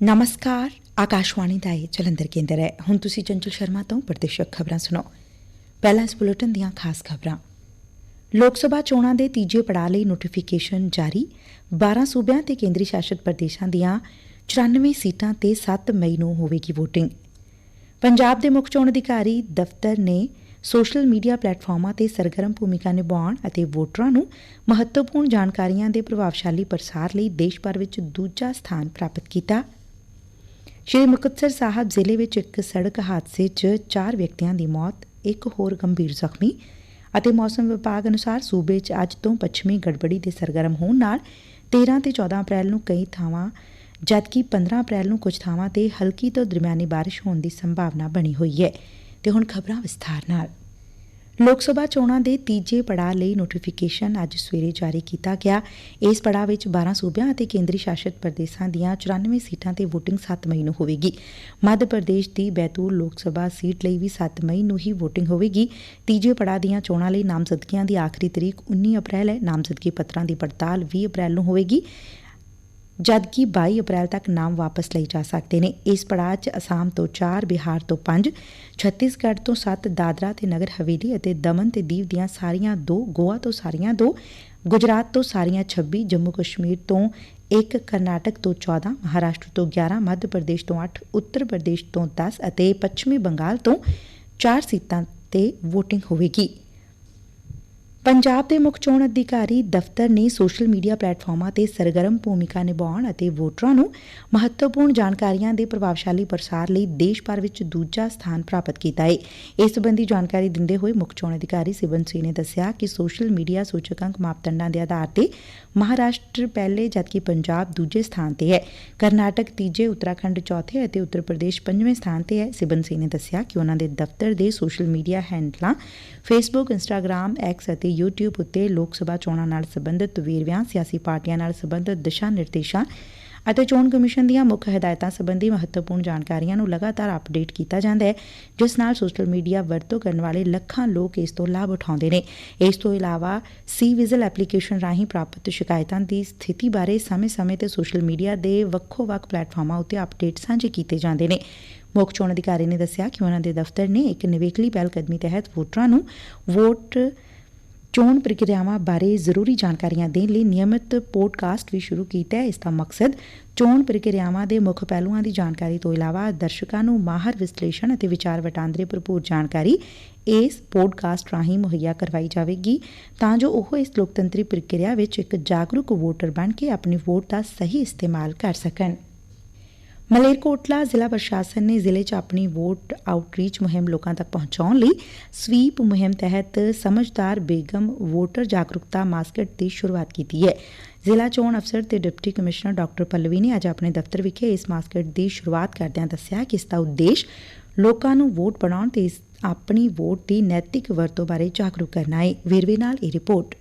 ਨਮਸਕਾਰ ਆਕਾਸ਼ਵਾਣੀ ਦਾ ਇਹ ਜਲੰਧਰ ਕੇਂਦਰ ਹੈ ਹੁਣ ਤੁਸੀਂ ਚੰਚਲ ਸ਼ਰਮਾ ਤੋਂ ਪ੍ਰਦੇਸ਼ਕ ਖਬਰਾਂ ਸੁਣੋ ਪਹਿਲਾਂ ਇਸ ਬੁਲੇਟਿਨ ਦੀਆਂ ਖਾਸ ਖਬਰਾਂ ਲੋਕ ਸਭਾ ਚੋਣਾਂ ਦੇ ਤੀਜੇ ਪੜਾਅ ਲਈ ਨੋਟੀਫਿਕੇਸ਼ਨ ਜਾਰੀ 12 ਸੂਬਿਆਂ ਤੇ ਕੇਂਦਰੀ ਸ਼ਾਸਤ ਪ੍ਰਦੇਸ਼ਾਂ ਦੀਆਂ 94 ਸੀਟਾਂ ਤੇ 7 ਮਈ ਨੂੰ ਹੋਵੇਗੀ VOTING ਪੰਜਾਬ ਦੇ ਮੁੱਖ ਚੋਣ ਅਧਿਕਾਰੀ ਦਫ਼ਤਰ ਨੇ ਸੋਸ਼ਲ ਮੀਡੀਆ ਪਲੇਟਫਾਰਮਾਂ ਤੇ ਸਰਗਰਮ ਭੂਮਿਕਾ ਨਿਭਾਉਣ ਅਤੇ ਵੋਟਰਾਂ ਨੂੰ ਮਹੱਤਵਪੂਰਨ ਜਾਣਕਾਰੀਆਂ ਦੇ ਪ੍ਰਭਾਵਸ਼ਾਲੀ ਪ੍ਰਸਾਰ ਲਈ ਦੇਸ਼ ਭਰ ਵਿੱਚ ਦੂਜਾ ਸਥਾਨ ਪ੍ਰਾਪਤ ਕੀਤਾ ਸ਼੍ਰੀ ਮੁਕਤਸਰ ਸਾਹਿਬ ਜ਼ਿਲ੍ਹੇ ਵਿੱਚ ਇੱਕ ਸੜਕ ਹਾਦਸੇ 'ਚ ਚਾਰ ਵਿਅਕਤੀਆਂ ਦੀ ਮੌਤ, ਇੱਕ ਹੋਰ ਗੰਭੀਰ ਜ਼ਖਮੀ ਅਤੇ ਮੌਸਮ ਵਿਭਾਗ ਅਨੁਸਾਰ ਸੂਬੇ 'ਚ ਅੱਜ ਤੋਂ ਪੱਛਮੀ ਗੜਬੜੀ ਦੇ ਸਰਗਰਮ ਹੋਣ ਨਾਲ 13 ਤੇ 14 ਅਪ੍ਰੈਲ ਨੂੰ ਕਈ ਥਾਵਾਂ, ਜਦਕਿ 15 ਅਪ੍ਰੈਲ ਨੂੰ ਕੁਝ ਥਾਵਾਂ ਤੇ ਹਲਕੀ ਤੋਂ ਦਰਮਿਆਨੀ ਬਾਰਿਸ਼ ਹੋਣ ਦੀ ਸੰਭਾਵਨਾ ਬਣੀ ਹੋਈ ਹੈ। ਤੇ ਹੁਣ ਖਬਰਾਂ ਵਿਸਥਾਰ ਨਾਲ। ਲੋਕ ਸਭਾ ਚੋਣਾਂ ਦੇ ਤੀਜੇ ਪੜਾਅ ਲਈ ਨੋਟੀਫਿਕੇਸ਼ਨ ਅੱਜ ਸਵੇਰੇ ਜਾਰੀ ਕੀਤਾ ਗਿਆ। ਇਸ ਪੜਾਅ ਵਿੱਚ 12 ਸੂਬਿਆਂ ਅਤੇ ਕੇਂਦਰੀ ਸ਼ਾਸਿਤ ਪ੍ਰਦੇਸ਼ਾਂ ਦੀਆਂ 94 ਸੀਟਾਂ ਤੇ VOTING 7 ਮਈ ਨੂੰ ਹੋਵੇਗੀ। ਮੱਧ ਪ੍ਰਦੇਸ਼ ਦੀ ਬੈਤੂਲ ਲੋਕ ਸਭਾ ਸੀਟ ਲਈ ਵੀ 7 ਮਈ ਨੂੰ ਹੀ VOTING ਹੋਵੇਗੀ। ਤੀਜੇ ਪੜਾਅ ਦੀਆਂ ਚੋਣਾਂ ਲਈ ਨਾਮਜ਼ਦਗੀਆਂ ਦੀ ਆਖਰੀ ਤਰੀਕ 19 ਅਪ੍ਰੈਲ ਹੈ। ਨਾਮਜ਼ਦਗੀ ਪੱਤਰਾਂ ਦੀ ਪੜਤਾਲ 20 ਅਪ੍ਰੈਲ ਨੂੰ ਹੋਵੇਗੀ। ਜਦਕਿ 22 ਅਪ੍ਰੈਲ ਤੱਕ ਨਾਮ ਵਾਪਸ ਲਈ ਜਾ ਸਕਦੇ ਨੇ। ਇਸ ਪੜਾਅ 'ਚ ਅਸਾਮ ਤੋਂ 4 ਬਿਹਾਰ ਤੋਂ 5 ਛੱਤੀਸਗੜ੍ਹ ਤੋਂ 7 ਦਾਦਰਾ ਤੇ ਨਗਰ ਹਵੇਲੀ ਅਤੇ ਦਮਨ ਤੇ ਦੀਵ ਦੀਆਂ ਸਾਰੀਆਂ 2 ਗੋਆ ਤੋਂ ਸਾਰੀਆਂ 2 ਗੁਜਰਾਤ ਤੋਂ ਸਾਰੀਆਂ 26 ਜੰਮੂ ਕਸ਼ਮੀਰ ਤੋਂ ਇੱਕ, ਕਰਨਾਟਕ ਤੋਂ 14 ਮਹਾਰਾਸ਼ਟਰ ਤੋਂ 11 ਮੱਧ ਪ੍ਰਦੇਸ਼ ਤੋਂ 8 ਉੱਤਰ ਪ੍ਰਦੇਸ਼ ਤੋਂ 10 ਅਤੇ ਪੱਛਮੀ ਬੰਗਾਲ ਤੋਂ 4 ਸੀਟਾਂ ਤੇ VOTING ਹੋਵੇਗੀ। ਪੰਜਾਬ ਦੇ ਮੁੱਖ ਚੋਣ ਅਧਿਕਾਰੀ ਦਫ਼ਤਰ ਨੇ ਸੋਸ਼ਲ ਮੀਡੀਆ ਪਲੇਟਫਾਰਮਾਂ ਤੇ ਸਰਗਰਮ ਭੂਮਿਕਾ ਨਿਭਾਉਣ ਅਤੇ ਵੋਟਰਾਂ ਨੂੰ ਮਹੱਤਵਪੂਰਨ ਜਾਣਕਾਰੀਆਂ ਦੇ ਪ੍ਰਭਾਵਸ਼ਾਲੀ ਪ੍ਰਸਾਰ ਲਈ ਦੇਸ਼ ਭਰ ਵਿੱਚ ਦੂਜਾ ਸਥਾਨ ਪ੍ਰਾਪਤ ਕੀਤਾ ਹੈ ਇਸ ਸੰਬੰਧੀ ਜਾਣਕਾਰੀ ਦਿੰਦੇ ਹੋਏ ਮੁੱਖ ਚੋਣ ਅਧਿਕਾਰੀ ਸਿਬਨ ਸਿੰਘ ਨੇ ਦੱਸਿਆ ਕਿ ਸੋਸ਼ਲ ਮੀਡੀਆ ਸੂਚਕਾਂਕ ਮਾਪਦੰਡਾਂ ਦੇ ਆਧਾਰ ਤੇ ਮਹਾਰਾਸ਼ਟਰ ਪਹਿਲੇ ਜਦਕਿ ਪੰਜਾਬ ਦੂਜੇ ਸਥਾਨ ਤੇ ਹੈ। ਕਰਨਾਟਕ ਤੀਜੇ, ਉੱਤਰਾਖੰਡ ਚੌਥੇ ਅਤੇ ਉੱਤਰ ਪ੍ਰਦੇਸ਼ ਪੰਜਵੇਂ ਸਥਾਨ ਤੇ ਹੈ। ਸਿਬਨ ਸਿੰਘ ਨੇ ਦੱਸਿਆ ਕਿ ਉਹਨਾਂ ਦੇ ਦਫ਼ਤਰ ਦੇ ਸੋਸ਼ਲ ਮੀਡੀਆ ਹੈਂਡਲਾਂ ਫੇਸਬੁੱਕ ਇੰਸਟਾਗ੍ਰam ਐਕਸ ਅਤੇ YouTube ਉੱਤੇ ਲੋਕ ਸਭਾ ਚੋਣਾਂ ਨਾਲ ਸੰਬੰਧਿਤ ਵੇਰਵਿਆਂ, ਸਿਆਸੀ ਪਾਰਟੀਆਂ ਨਾਲ ਸੰਬੰਧਿਤ ਦਿਸ਼ਾ ਨਿਰਦੇਸ਼ਾਂ ਅਤੇ ਚੋਣ ਕਮਿਸ਼ਨ ਦੀਆਂ ਮੁੱਖ ਹਦਾਇਤਾਂ ਸੰਬੰਧੀ ਮਹੱਤਵਪੂਰਨ ਜਾਣਕਾਰੀਆਂ ਨੂੰ ਲਗਾਤਾਰ ਅਪਡੇਟ ਕੀਤਾ ਜਾਂਦਾ ਹੈ, ਜਿਸ ਨਾਲ ਸੋਸ਼ਲ ਮੀਡੀਆ ਵਰਤੋਂ ਕਰਨ ਵਾਲੇ ਲੱਖਾਂ ਲੋਕ ਇਸ ਤੋਂ ਲਾਭ ਉਠਾਉਂਦੇ ਨੇ। ਇਸ ਤੋਂ ਇਲਾਵਾ ਸੀ ਵਿਜ਼ਲ ਐਪਲੀਕੇਸ਼ਨ ਰਾਹੀਂ ਪ੍ਰਾਪਤ ਸ਼ਿਕਾਇਤਾਂ ਦੀ ਸਥਿਤੀ ਬਾਰੇ ਸਮੇਂ-ਸਮੇਂ ਤੇ ਸੋਸ਼ਲ ਮੀਡੀਆ ਦੇ ਵੱਖੋ-ਵੱਖ ਪਲੇਟਫਾਰਮਾਂ ਉੱਤੇ ਅਪਡੇਟ ਸਾਂਝੇ ਕੀਤੇ ਜਾਂਦੇ ਨੇ। ਮੁੱਖ ਚੋਣ ਅਧਿਕਾਰੀ ਨੇ ਦੱਸਿਆ ਕਿ ਉਹਨਾਂ ਦੇ ਦਫ਼ਤਰ ਨੇ ਇੱਕ ਨਿਵੇਕਲੀ ਪਹਿਲ ਕਦਮੀ ਤਹਿਤ ਵੋਟਰਾਂ ਨੂੰ ਵੋਟ ਚੋਣ ਪ੍ਰਕਿਰਿਆਵਾਂ ਬਾਰੇ ਜ਼ਰੂਰੀ ਜਾਣਕਾਰੀਆਂ ਦੇਣ ਲਈ ਨਿਯਮਿਤ ਪੋਡਕਾਸਟ ਵੀ ਸ਼ੁਰੂ ਕੀਤਾ ਹੈ। ਇਸ ਦਾ ਮਕਸਦ ਚੋਣ ਪ੍ਰਕਿਰਿਆਵਾਂ ਦੇ ਮੁੱਖ ਪਹਿਲੂਆਂ ਦੀ ਜਾਣਕਾਰੀ ਤੋਂ ਇਲਾਵਾ ਦਰਸ਼ਕਾਂ ਨੂੰ ਮਾਹਰ ਵਿਸ਼ਲੇਸ਼ਣ ਅਤੇ ਵਿਚਾਰ ਵਟਾਂਦਰੇ ਭਰਪੂਰ ਜਾਣਕਾਰੀ ਇਸ ਪੋਡਕਾਸਟ ਰਾਹੀਂ ਮੁਹੱਈਆ ਕਰਵਾਈ ਜਾਵੇਗੀ। ਤਾਂ ਜੋ ਉਹ ਇਸ ਲੋਕਤੰਤਰੀ ਪ੍ਰਕਿਰਿਆ ਵਿੱਚ ਇੱਕ ਜਾਗਰੂਕ ਵੋਟਰ ਬਣ ਕੇ ਆਪਣੀ ਵੋਟ ਦਾ ਸਹੀ ਇਸਤੇਮਾਲ ਕਰ ਸਕਣ। ਮਲੇਰਕੋਟਲਾ ਜ਼ਿਲ੍ਹਾ ਪ੍ਰਸ਼ਾਸਨ ਨੇ ਜ਼ਿਲ੍ਹੇ 'ਚ ਆਪਣੀ ਵੋਟ ਆਊਟਰੀਚ ਮੁਹਿੰਮ ਲੋਕਾਂ ਤੱਕ ਪਹੁੰਚਾਉਣ ਲਈ ਸਵੀਪ ਮੁਹਿੰਮ ਤਹਿਤ ਸਮਝਦਾਰ ਬੇਗਮ ਵੋਟਰ ਜਾਗਰੂਕਤਾ ਮਾਸਕਟ ਦੀ ਸ਼ੁਰੂਆਤ ਕੀਤੀ ਹੈ। ਜ਼ਿਲ੍ਹਾ ਚੋਣ ਅਫਸਰ ਤੇ ਡਿਪਟੀ ਕਮਿਸ਼ਨਰ ਡਾਕਟਰ ਪੱਲਵੀ ਨੇ ਅੱਜ ਆਪਣੇ ਦਫ਼ਤਰ ਵਿਖੇ ਇਸ ਮਾਸਕਟ ਦੀ ਸ਼ੁਰੂਆਤ ਕਰਦਿਆਂ ਦੱਸਿਆ ਕਿ ਇਸ ਦਾ ਉਦੇਸ਼ ਲੋਕਾਂ ਨੂੰ ਵੋਟ ਬਣਾਉਣ ਤੇ ਆਪਣੀ ਵੋਟ ਦੀ ਨੈਤਿਕ ਵਰਤੋਂ ਬਾਰੇ ਜਾਗਰੂਕ ਕਰਨਾ ਹੈ। ਵੇਰਵੇ ਨਾਲ ਇਹ ਰਿਪੋਰਟ।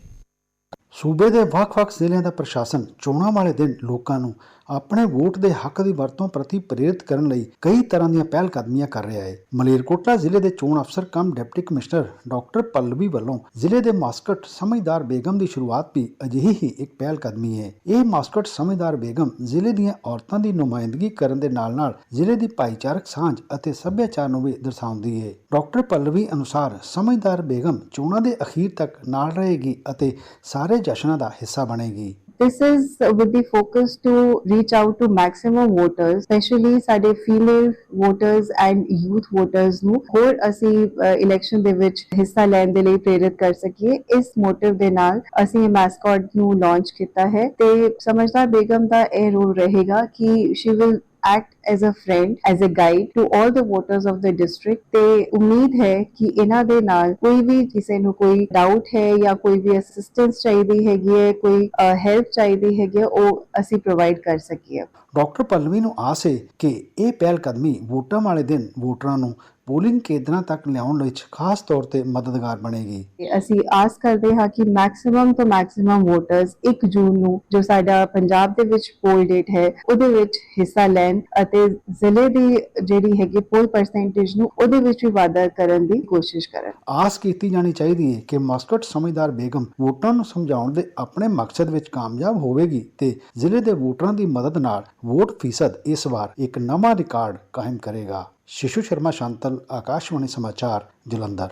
ਸੂਬੇ ਦੇ ਵੱਖ-ਵੱਖ ਜ਼ਿਲ੍ਹਿਆਂ ਦਾ ਪ੍ਰਸ਼ਾਸਨ ਚੋਣਾਂ ਵਾਲੇ ਦਿਨ ਲੋਕਾਂ ਨੂੰ ਆਪਣੇ ਵੋਟ ਦੇ ਹੱਕ ਦੀ ਵਰਤੋਂ ਪ੍ਰਤੀ ਪ੍ਰੇਰਿਤ ਕਰਨ ਲਈ ਕਈ ਤਰ੍ਹਾਂ ਦੀਆਂ ਪਹਿਲ ਕਦਮੀਆਂ ਕਰ ਰਿਹਾ ਹੈ। ਮਲੇਰਕੋਟਲਾ ਜ਼ਿਲ੍ਹੇ ਦੇ ਚੋਣ ਅਫਸਰ cum deputy commissioner doctor Pallavi ਵੱਲੋਂ ਜ਼ਿਲ੍ਹੇ ਦੇ ਮਾਸਕਟ ਸਮਝਦਾਰ ਬੇਗਮ ਦੀ ਸ਼ੁਰੂਆਤ ਵੀ ਅਜਿਹੀ ਹੀ ਇੱਕ ਪਹਿਲ ਕਦਮੀ ਹੈ। ਇਹ ਮਾਸਕਟ ਸਮਝਦਾਰ ਬੇਗਮ ਜ਼ਿਲ੍ਹੇ ਦੀਆਂ ਔਰਤਾਂ ਦੀ ਨੁਮਾਇੰਦਗੀ ਕਰਨ ਦੇ ਨਾਲ-ਨਾਲ ਜ਼ਿਲ੍ਹੇ ਦੀ ਭਾਈਚਾਰਕ ਸਾਂਝ ਅਤੇ ਸੱਭਿਆਚਾਰ ਨੂੰ ਵੀ ਦਰਸਾਉਂਦੀ ਹੈ। ਡਾਕਟਰ ਪੱਲਵੀ ਅਨੁਸਾਰ ਸਮਝਦਾਰ ਬੇਗਮ ਚੋਣਾਂ ਦੇ ਅਖੀਰ ਤੱਕ ਨਾਲ ਰਹੇਗੀ ਅਤੇ ਸਾਰੇ ਜਸ਼ਨਾਂ ਦਾ ਹਿੱਸਾ ਬਣੇਗੀ। This is with the focus to reach out to maximum voters, especially ਸਾਡੇ female voters and youth voters ਨੂੰ ਹੋਰ ਅਸੀਂ ਇਲੈਕਸ਼ਨ ਦੇ ਵਿੱਚ ਹਿੱਸਾ ਲੈਣ ਦੇ ਲਈ ਪ੍ਰੇਰਿਤ ਕਰ ਸਕੀਏ ਇਸ ਮੋਟਿਵ ਦੇ ਨਾਲ ਅਸੀਂ ਇਹ ਮਾਸਕਟ ਨੂੰ ਲਾਂਚ ਕੀਤਾ ਹੈ ਤੇ ਸਮਝਦਾਰ ਬੇਗਮ ਦਾ ਇਹ ਰੋਲ ਰਹੇਗਾ ਕਿ she will act as a friend, as a guide to all the voters of the district. ਤੇ ਉਮੀਦ ਹੈ ਕਿ ਇਹਨਾਂ ਦੇ ਨਾਲ ਕੋਈ ਵੀ ਕਿਸੇ ਨੂੰ ਕੋਈ ਡਾਊਟ ਹੈ ਜਾਂ ਕੋਈ ਵੀ ਅਸਿਸਟੈਂਸ ਚਾਹੀਦੀ ਹੈਗੀ ਹੈ ਕੋਈ ਹੈਲਪ ਚਾਹੀਦੀ ਹੈਗੀ ਹੈ ਉਹ ਅਸੀਂ ਪ੍ਰੋਵਾਈਡ ਕਰ ਸਕੀਏ ਡਾਕਟਰ ਪਲਵੀ ਨੂੰ ਆਸ ਹੈ ਕਿ ਇਹ ਪਹਿਲ ਕਦਮੀ ਵੋਟਾਂ ਵਾਲੇ ਦਿਨ ਵੋਟਰਾਂ ਨੂੰ ਪੋਲਿੰਗ ਕੇਂਦਰਾਂ ਤੱਕ ਲਿਆਉਣ ਵਿੱਚ ਖਾਸ ਤੌਰ ਤੇ ਮਦਦਗਾਰ ਬਣੇਗੀ। ਅਸੀਂ ਆਸ ਕਰਦੇ ਹਾਂ ਕਿ ਮੈਕਸਿਮਮ ਤੋਂ ਮੈਕਸਿਮਮ ਵੋਟਰਸ 1 ਜੂਨ ਨੂੰ ਜੋ ਸਾਡਾ ਪੰਜਾਬ ਦੇ ਵਿੱਚ ਪੋਲ ਡੇਟ ਹੈ ਉਹਦੇ ਵਿੱਚ ਹਿੱਸਾ ਲੈਣ ਅਤੇ ਜ਼ਿਲ੍ਹੇ ਦੀ ਜਿਹੜੀ ਹੈਗੀ ਪੋਲ ਪਰਸੈਂਟੇਜ ਨੂੰ ਉਹਦੇ ਵਿੱਚ ਵੀ ਵਾਧਾ ਕਰਨ ਦੀ ਕੋਸ਼ਿਸ਼ ਕਰਨ। ਆਸ ਕੀਤੀ ਜਾਣੀ ਚਾਹੀਦੀ ਹੈ ਕਿ ਮਸਕਟ ਸਮਝਦਾਰ ਬੇਗਮ ਵੋਟਰਾਂ ਨੂੰ ਸਮਝਾਉਣ ਦੇ ਆਪਣੇ ਮਕਸਦ ਵਿੱਚ ਕਾਮਯਾਬ ਹੋਵੇਗੀ ਤੇ ਜ਼ਿਲ੍ਹੇ ਦੇ ਵੋਟਰਾਂ ਦੀ ਮਦਦ ਨਾਲ ਵੋਟ ਫੀਸਦ ਇਸ ਵਾਰ ਇੱਕ ਨਵਾਂ ਰਿਕਾਰਡ ਕਾਇਮ ਕਰੇਗਾ। ਸ਼ਿਸ਼ੂ ਸ਼ਰਮਾ, ਸ਼ਾਂਤਲ, ਆਕਾਸ਼ਵਾਣੀ ਸਮਾਚਾਰ, ਜਲੰਧਰ।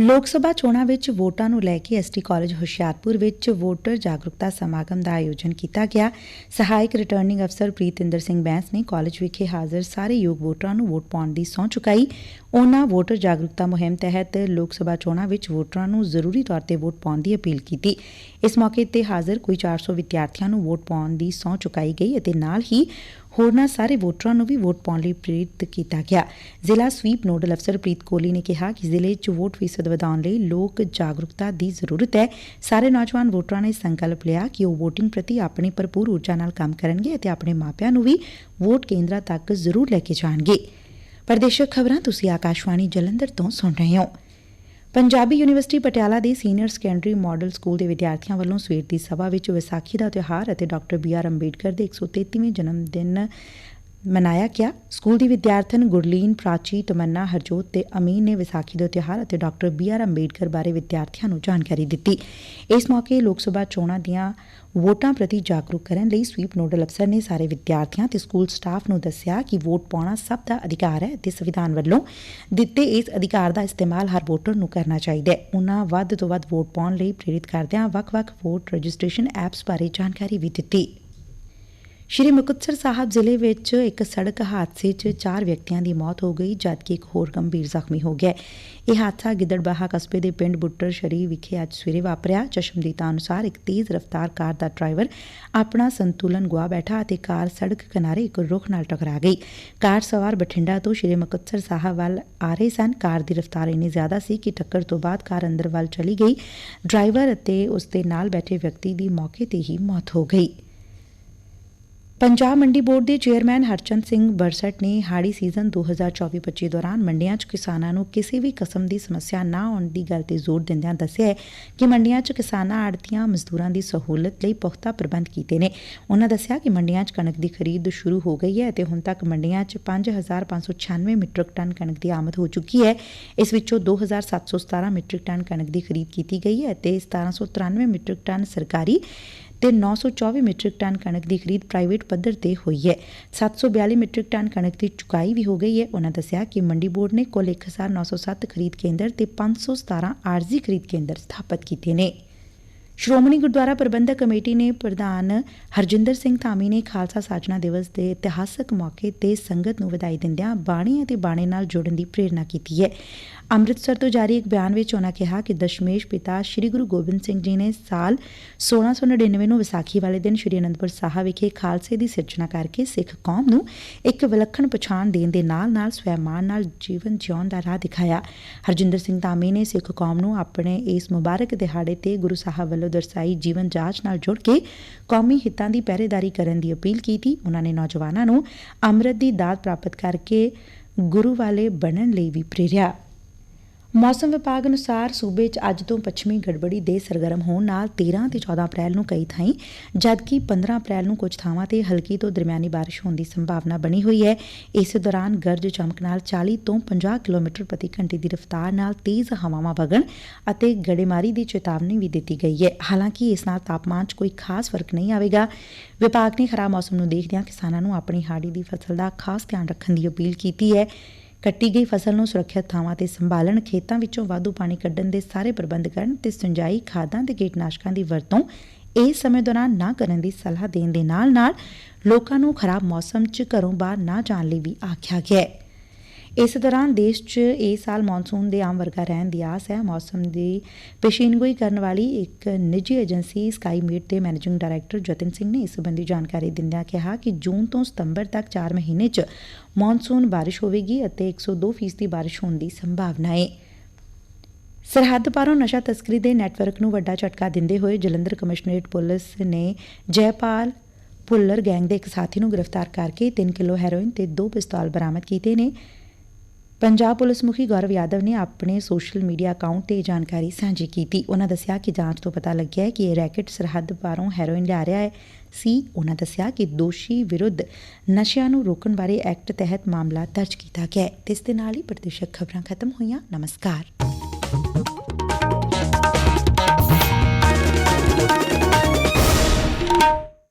ਲੋਕ ਸਭਾ ਚੋਣਾਂ ਵਿੱਚ ਵੋਟਾਂ ਨੂੰ ਲੈ ਕੇ ਐਸਟੀ ਕਾਲਜ ਹੁਸ਼ਿਆਰਪੁਰ ਵਿੱਚ ਵੋਟਰ ਜਾਗਰੂਕਤਾ ਸਮਾਗਮ ਦਾ ਆਯੋਜਨ ਕੀਤਾ ਗਿਆ। ਸਹਾਇਕ ਰਿਟਰਨਿੰਗ ਅਫਸਰ ਪ੍ਰੀਤਿੰਦਰ ਸਿੰਘ ਬੈਂਸ ਨੇ ਕਾਲਜ ਵਿਖੇ ਹਾਜ਼ਰ ਸਾਰੇ ਯੋਗ ਵੋਟਰਾਂ ਨੂੰ ਵੋਟ ਪਾਉਣ ਦੀ ਸਹੁੰ ਚੁਕਾਈ। ਉਹਨਾਂ ਵੋਟਰ ਜਾਗਰੂਕਤਾ ਮੁਹਿੰਮ ਤਹਿਤ ਲੋਕ ਸਭਾ ਚੋਣਾਂ ਵਿੱਚ ਵੋਟਰਾਂ ਨੂੰ ਜ਼ਰੂਰੀ ਤੌਰ ਤੇ ਵੋਟ ਪਾਉਣ ਦੀ ਅਪੀਲ ਕੀਤੀ। ਇਸ ਮੌਕੇ ਤੇ ਹਾਜ਼ਰ ਕੋਈ 400 ਵਿਦਿਆਰਥੀਆਂ ਨੂੰ ਵੋਟ ਪਾਉਣ ਦੀ ਸਹੁੰ ਚੁਕਾਈ ਗਈ ਅਤੇ ਨਾਲ ਹੀ ਹੋਰਨਾਂ ਸਾਰੇ ਵੋਟਰਾਂ ਨੂੰ ਵੀ ਵੋਟ ਪਾਉਣ ਲਈ ਪ੍ਰੇਰਿਤ ਕੀਤਾ ਗਿਆ। ਜ਼ਿਲ੍ਹਾ ਸਵੀਪ ਨੋਡਲ ਅਫਸਰ ਪ੍ਰੀਤ ਕੋਹਲੀ ਨੇ ਕਿਹਾ ਕਿ ਜ਼ਿਲ੍ਹੇ 'ਚ ਵੋਟ ਫੀਸਦ ਵਧਾਉਣ ਲਈ ਲੋਕ ਜਾਗਰੂਕਤਾ ਦੀ ਜ਼ਰੂਰਤ ਹੈ। ਸਾਰੇ ਨੌਜਵਾਨ ਵੋਟਰਾਂ ਨੇ ਸੰਕਲਪ ਲਿਆ ਕਿ ਉਹ VOTING ਪ੍ਰਤੀ ਆਪਣੀ ਭਰਪੂਰ ਊਰਜਾ ਨਾਲ ਕੰਮ ਕਰਨਗੇ ਅਤੇ ਆਪਣੇ ਮਾਪਿਆਂ ਨੂੰ ਵੀ ਵੋਟ ਕੇਂਦਰਾਂ ਤੱਕ ਜ਼ਰੂਰ ਲੈ ਕੇ ਜਾਣਗੇ। ਪ੍ਰਦੇਸ਼ਕ ਖਬਰਾਂ ਤੁਸੀਂ ਆਕਾਸ਼ਵਾਣੀ ਜਲੰਧਰ ਤੋਂ ਸੁਣ ਰਹੇ ਹੋ। ਪੰਜਾਬੀ ਯੂਨੀਵਰਸਿਟੀ ਪਟਿਆਲਾ ਦੇ ਸੀਨੀਅਰ ਸੈਕੰਡਰੀ ਮਾਡਲ ਸਕੂਲ ਦੇ ਵਿਦਿਆਰਥੀਆਂ ਵੱਲੋਂ ਸਵੇਰ ਦੀ ਸਭਾ ਵਿੱਚ ਵਿਸਾਖੀ ਦਾ ਤਿਉਹਾਰ ਅਤੇ ਡਾਕਟਰ ਬੀ ਆਰ ਅੰਬੇਡਕਰ ਦੇ 133ਵੇਂ ਜਨਮ ਦਿਨ ਮਨਾਇਆ ਗਿਆ। ਸਕੂਲ ਦੀ ਵਿਦਿਆਰਥਣ ਗੁਰਲੀਨ, ਪ੍ਰਾਚੀ, ਤਮੰਨਾ, ਹਰਜੋਤ ਤੇ ਅਮੀਨ ਨੇ ਵਿਸਾਖੀ ਦੇ ਤਿਉਹਾਰ ਅਤੇ ਡਾਕਟਰ ਬੀ ਆਰ ਅੰਬੇਡਕਰ ਬਾਰੇ ਵਿਦਿਆਰਥੀਆਂ ਨੂੰ ਜਾਣਕਾਰੀ ਦਿੱਤੀ। ਇਸ ਮੌਕੇ ਲੋਕ ਸਭਾ ਚੋਣਾਂ ਦੀਆਂ ਵੋਟਾਂ ਪ੍ਰਤੀ ਜਾਗਰੂਕ ਕਰਨ ਲਈ ਸਵੀਪ ਨੋਡਲ ਅਫਸਰ ਨੇ ਸਾਰੇ ਵਿਦਿਆਰਥੀਆਂ ਤੇ ਸਕੂਲ ਸਟਾਫ ਨੂੰ ਦੱਸਿਆ ਕਿ ਵੋਟ ਪਾਉਣਾ ਸਭ ਦਾ ਅਧਿਕਾਰ ਹੈ ਅਤੇ ਸੰਵਿਧਾਨ ਵੱਲੋਂ ਦਿੱਤੇ ਇਸ ਅਧਿਕਾਰ ਦਾ ਇਸਤੇਮਾਲ ਹਰ ਵੋਟਰ ਨੂੰ ਕਰਨਾ ਚਾਹੀਦਾ ਹੈ। ਉਹਨਾਂ ਵੱਧ ਤੋਂ ਵੱਧ ਵੋਟ ਪਾਉਣ ਲਈ ਪ੍ਰੇਰਿਤ ਕਰਦਿਆਂ ਵੱਖ-ਵੱਖ ਵੋਟ ਰਜਿਸਟ੍ਰੇਸ਼ਨ ਐਪਸ ਬਾਰੇ ਜਾਣਕਾਰੀ ਵੀ ਦਿੱਤੀ। ਸ਼੍ਰੀ ਮੁਕਤਸਰ ਸਾਹਿਬ ਜ਼ਿਲ੍ਹੇ ਵਿੱਚ ਇੱਕ ਸੜਕ ਹਾਦਸੇ 'ਚ ਚਾਰ ਵਿਅਕਤੀਆਂ ਦੀ ਮੌਤ ਹੋ ਗਈ, ਜਦਕਿ ਇੱਕ ਹੋਰ ਗੰਭੀਰ ਜ਼ਖਮੀ ਹੋ ਗਿਆ। ਇਹ ਹਾਦਸਾ ਗਿੱਦੜਬਾਹਾ ਕਸਬੇ ਦੇ ਪਿੰਡ ਬੁੱਟਰ ਸ਼ਰੀ ਵਿਖੇ ਅੱਜ ਸਵੇਰੇ ਵਾਪਰਿਆ। ਚਸ਼ਮਦੀਤਾ ਅਨੁਸਾਰ ਇੱਕ ਤੇਜ਼ ਰਫ਼ਤਾਰ ਕਾਰ ਦਾ ਡਰਾਈਵਰ ਆਪਣਾ ਸੰਤੁਲਨ ਗੁਆ ਬੈਠਾ ਅਤੇ ਕਾਰ ਸੜਕ ਕਿਨਾਰੇ ਇੱਕ ਰੁੱਖ ਨਾਲ ਟਕਰਾ ਗਈ। ਕਾਰ ਸਵਾਰ ਬਠਿੰਡਾ ਤੋਂ ਸ਼੍ਰੀ ਮੁਕਤਸਰ ਸਾਹਿਬ ਵੱਲ ਆ ਰਹੇ ਸਨ। ਕਾਰ ਦੀ ਰਫ਼ਤਾਰ ਇੰਨੀ ਜ਼ਿਆਦਾ ਸੀ ਕਿ ਟੱਕਰ ਤੋਂ ਬਾਅਦ ਕਾਰ ਅੰਦਰ ਵੱਲ ਚਲੀ ਗਈ। ਡਰਾਈਵਰ ਅਤੇ ਉਸ ਦੇ ਨਾਲ ਬੈਠੇ ਵਿਅਕਤੀ ਦੀ ਮੌਕੇ ਤੇ ਹੀ ਮੌਤ ਹੋ ਗਈ। ਪੰਜਾਬ ਮੰਡੀ ਬੋਰਡ ਦੇ ਚੇਅਰਮੈਨ ਹਰਚੰਦ ਸਿੰਘ ਬਰਸਟ ਨੇ ਹਾੜੀ ਸੀਜ਼ਨ 2024-25 ਦੌਰਾਨ ਮੰਡੀਆਂ 'ਚ ਕਿਸਾਨਾਂ ਨੂੰ ਕਿਸੇ ਵੀ ਕਿਸਮ ਦੀ ਸਮੱਸਿਆ ਨਾ ਆਉਣ ਦੀ ਗੱਲ ਤੇ ਜ਼ੋਰ ਦਿੰਦਿਆਂ ਦੱਸਿਆ ਕਿ ਮੰਡੀਆਂ 'ਚ ਕਿਸਾਨਾਂ ਆੜਤੀਆਂ ਮਜ਼ਦੂਰਾਂ ਦੀ ਸਹੂਲਤ ਲਈ ਪੁਖਤਾ ਪ੍ਰਬੰਧ ਕੀਤੇ ਨੇ। ਉਹਨਾਂ ਦੱਸਿਆ ਕਿ ਮੰਡੀਆਂ 'ਚ ਕਣਕ ਦੀ ਖਰੀਦ ਸ਼ੁਰੂ ਹੋ ਗਈ ਹੈ ਅਤੇ ਹੁਣ ਤੱਕ ਮੰਡੀਆਂ 'ਚ 5596 ਮੀਟ੍ਰਿਕ ਟਨ ਕਣਕ ਦੀ ਆਮਦ ਹੋ ਚੁੱਕੀ ਹੈ। ਇਸ ਵਿੱਚੋਂ 2717 ਮੀਟ੍ਰਿਕ ਟਨ ਕਣਕ ਦੀ ਖਰੀਦ ਕੀਤੀ ਗਈ ਹੈ ਅਤੇ 1793 ਮੀਟ੍ਰਿਕ ਟਨ ਸਰਕਾਰੀ ਤੇ 924 ਮੀਟ੍ਰਿਕ ਟਨ ਕਣਕ ਦੀ ਖਰੀਦ ਪ੍ਰਾਈਵੇਟ ਪੱਧਰ ਤੇ ਹੋਈ ਹੈ। 742 ਮੀਟ੍ਰਿਕ ਟਨ ਕਣਕ ਦੀ ਚੁਕਾਈ ਵੀ ਹੋ ਗਈ ਹੈ। ਉਹਨਾਂ ਦੱਸਿਆ ਕਿ ਮੰਡੀ ਬੋਰਡ ਨੇ ਕੁੱਲ 1907 ਖਰੀਦ ਕੇਂਦਰ ਤੇ 517 ਆਰਜ਼ੀ ਖਰੀਦ ਕੇਂਦਰ ਸਥਾਪਿਤ ਕੀਤੇ ਨੇ। ਸ਼੍ਰੋਮਣੀ ਗੁਰਦੁਆਰਾ ਪ੍ਰਬੰਧਕ ਕਮੇਟੀ ਨੇ ਪ੍ਰਧਾਨ ਹਰਜਿੰਦਰ ਸਿੰਘ ਧਾਮੀ ਨੇ ਖਾਲਸਾ ਸਾਜਣਾ ਦਿਵਸ ਦੇ ਇਤਿਹਾਸਕ ਮੌਕੇ ਤੇ ਸੰਗਤ ਨੂੰ ਵਧਾਈ ਦਿੰਦਿਆਂ ਬਾਣੀ ਅਤੇ ਬਾਣੇ ਨਾਲ ਜੁੜਨ ਦੀ ਪ੍ਰੇਰਣਾ ਕੀਤੀ ਹੈ। ਅੰਮ੍ਰਿਤਸਰ ਤੋਂ ਜਾਰੀ ਇੱਕ ਬਿਆਨ ਵਿੱਚ ਉਹਨਾਂ ਕਿਹਾ ਕਿ ਦਸ਼ਮੇਸ਼ ਪਿਤਾ ਸ੍ਰੀ ਗੁਰੂ ਗੋਬਿੰਦ ਸਿੰਘ ਜੀ ਨੇ ਸਾਲ 1699 ਨੂੰ ਵਿਸਾਖੀ ਵਾਲੇ ਦਿਨ ਸ੍ਰੀ ਅਨੰਦਪੁਰ ਸਾਹਿਬ ਵਿਖੇ ਖਾਲਸੇ ਦੀ ਸਿਰਜਣਾ ਕਰਕੇ ਸਿੱਖ ਕੌਮ ਨੂੰ ਇੱਕ ਵਿਲੱਖਣ ਪਛਾਣ ਦੇਣ ਦੇ ਨਾਲ-ਨਾਲ ਸਵੈਮਾਨ ਨਾਲ ਜੀਵਨ ਜਿਉਣ ਦਾ ਰਾਹ ਦਿਖਾਇਆ। ਹਰਜਿੰਦਰ ਸਿੰਘ ਧਾਮੀ ਨੇ ਸਿੱਖ ਕੌਮ ਨੂੰ ਆਪਣੇ ਇਸ ਮੁਬਾਰਕ ਦਿਹਾੜੇ ਤੇ ਗੁਰੂ ਸਾਹਿਬ ਵੱਲੋਂ ਦਰਸਾਈ ਜੀਵਨ ਜਾਂਚ ਨਾਲ ਜੁੜ ਕੇ ਕੌਮੀ ਹਿੱਤਾਂ ਦੀ ਪਹਿਰੇਦਾਰੀ ਕਰਨ ਦੀ ਅਪੀਲ ਕੀਤੀ। ਉਹਨਾਂ ਨੇ ਨੌਜਵਾਨਾਂ ਨੂੰ ਅੰਮ੍ਰਿਤ ਦੀ ਦਾਤ ਪ੍ਰਾਪਤ ਕਰਕੇ ਗੁਰੂ ਵਾਲੇ ਬਣਨ ਲਈ ਵੀ ਪ੍ਰੇਰਿਆ। ਮੌਸਮ ਵਿਭਾਗ ਅਨੁਸਾਰ ਸੂਬੇ 'ਚ ਅੱਜ ਤੋਂ ਪੱਛਮੀ ਗੜਬੜੀ ਦੇ ਸਰਗਰਮ ਹੋਣ ਨਾਲ 13 ਤੇ 14 ਅਪ੍ਰੈਲ ਨੂੰ ਕਈ ਥਾਈਂ, ਜਦਕਿ 15 ਅਪ੍ਰੈਲ ਨੂੰ ਕੁਝ ਥਾਵਾਂ ਤੇ ਹਲਕੀ ਤੋਂ ਦਰਮਿਆਨੀ ਬਾਰਿਸ਼ ਹੋਣ ਦੀ ਸੰਭਾਵਨਾ ਬਣੀ ਹੋਈ ਹੈ। ਇਸ ਦੌਰਾਨ ਗਰਜ ਚਮਕ ਨਾਲ 40 ਤੋਂ 50 ਕਿਲੋਮੀਟਰ ਪ੍ਰਤੀ ਘੰਟੇ ਦੀ ਰਫ਼ਤਾਰ ਨਾਲ ਤੇਜ਼ ਹਵਾਵਾਂ ਵਗਣ ਅਤੇ ਗੜੇਮਾਰੀ ਦੀ ਚੇਤਾਵਨੀ ਵੀ ਦਿੱਤੀ ਗਈ ਹੈ। ਹਾਲਾਂਕਿ ਇਸ ਨਾਲ ਤਾਪਮਾਨ 'ਚ ਕੋਈ ਖਾਸ ਫ਼ਰਕ ਨਹੀਂ ਆਵੇਗਾ। ਵਿਭਾਗ ਨੇ ਖਰਾਬ ਮੌਸਮ ਨੂੰ ਦੇਖਦਿਆਂ ਕਿਸਾਨਾਂ ਨੂੰ ਆਪਣੀ ਹਾੜੀ ਦੀ ਫਸਲ ਦਾ ਖਾਸ ਧਿਆਨ ਰੱਖਣ ਦੀ ਅਪੀਲ ਕੀਤੀ ਹੈ। ਕੱਟੀ ਗਈ ਫਸਲ ਨੂੰ ਸੁਰੱਖਿਅਤ ਥਾਵਾਂ ਤੇ ਸੰਭਾਲਣ, ਖੇਤਾਂ ਵਿੱਚੋਂ ਵਾਧੂ ਪਾਣੀ ਕੱਢਣ ਦੇ ਸਾਰੇ ਪ੍ਰਬੰਧ ਕਰਨ ਤੇ ਸਿੰਜਾਈ ਖਾਦਾਂ ਤੇ ਕੀਟਨਾਸ਼ਕਾਂ ਦੀ ਵਰਤੋਂ ਇਸ ਸਮੇਂ ਦੌਰਾਨ ਨਾ ਕਰਨ ਦੀ ਸਲਾਹ ਦੇਣ ਦੇ ਨਾਲ-ਨਾਲ ਲੋਕਾਂ ਨੂੰ ਖਰਾਬ ਮੌਸਮ 'ਚ ਘਰੋਂ ਬਾਹਰ ਨਾ ਜਾਣ ਲਈ ਵੀ ਆਖਿਆ ਗਿਆ ਹੈ। ਇਸ ਦੌਰਾਨ ਦੇਸ਼ 'ਚ ਇਸ ਸਾਲ ਮੌਨਸੂਨ ਦੇ ਆਮ ਵਰਗਾ ਰਹਿਣ ਦੀ ਆਸ ਹੈ। ਮੌਸਮ ਦੀ ਪੇਸ਼ੀਨਗੋਈ ਕਰਨ ਵਾਲੀ ਇੱਕ ਨਿੱਜੀ ਏਜੰਸੀ ਸਕਾਈ ਮੀਟ ਦੇ ਮੈਨੇਜਿੰਗ ਡਾਇਰੈਕਟਰ ਜਤਨ ਸਿੰਘ ਨੇ ਇਸ ਸਬੰਧੀ ਜਾਣਕਾਰੀ ਦਿੰਦਿਆਂ ਕਿਹਾ ਕਿ ਜੂਨ ਤੋਂ ਸਤੰਬਰ ਤੱਕ 4 ਮਹੀਨੇ 'ਚ ਮੌਨਸੂਨ ਬਾਰਿਸ਼ ਹੋਵੇਗੀ ਅਤੇ 102% ਦੀ ਬਾਰਿਸ਼ ਹੋਣ ਦੀ ਸੰਭਾਵਨਾ ਹੈ। ਸਰਹੱਦ ਪਾਰੋਂ ਨਸ਼ਾ ਤਸਕਰੀ ਦੇ ਨੈਟਵਰਕ ਨੂੰ ਵੱਡਾ ਝਟਕਾ ਦਿੰਦੇ ਹੋਏ ਜਲੰਧਰ ਕਮਿਸ਼ਨਰੇਟ ਪੁਲਿਸ ਨੇ ਜੈਪਾਲ ਭੁੱਲਰ ਗੈਂਗ ਦੇ ਇੱਕ ਸਾਥੀ ਨੂੰ ਗ੍ਰਿਫਤਾਰ ਕਰਕੇ 3 ਕਿਲੋ ਹੈਰੋਇਨ ਤੇ ਦੋ ਪਿਸਤੌਲ ਬਰਾਮਦ ਕੀਤੇ ਨੇ। ਪੰਜਾਬ ਪੁਲਿਸ ਮੁਖੀ ਗੌਰਵ ਯਾਦਵ ਨੇ ਆਪਣੇ ਸੋਸ਼ਲ ਮੀਡੀਆ ਅਕਾਊਂਟ ਤੇ ਇਹ ਜਾਣਕਾਰੀ ਸਾਂਝੀ ਕੀਤੀ। ਉਹਨਾਂ ਦੱਸਿਆ ਕਿ ਜਾਂਚ ਤੋਂ ਪਤਾ ਲੱਗਿਆ ਹੈ ਕਿ ਇਹ ਰੈਕਟ ਸਰਹੱਦ ਪਾਰੋਂ ਹੈਰੋਇਨ ਲਿਆ ਰਿਹਾ ਹੈ। ਸੀ ਉਹਨਾਂ ਦੱਸਿਆ ਕਿ ਦੋਸ਼ੀ ਵਿਰੁੱਧ ਨਸ਼ਿਆਂ ਨੂੰ ਰੋਕਣ ਬਾਰੇ ਐਕਟ ਤਹਿਤ ਮਾਮਲਾ ਦਰਜ ਕੀਤਾ ਗਿਆ ਹੈ। ਇਸ ਦੇ ਨਾਲ ਹੀ ਪ੍ਰਦੇਸ਼ਕ ਖਬਰਾਂ ਖਤਮ ਹੋਈਆਂ। ਨਮਸਕਾਰ।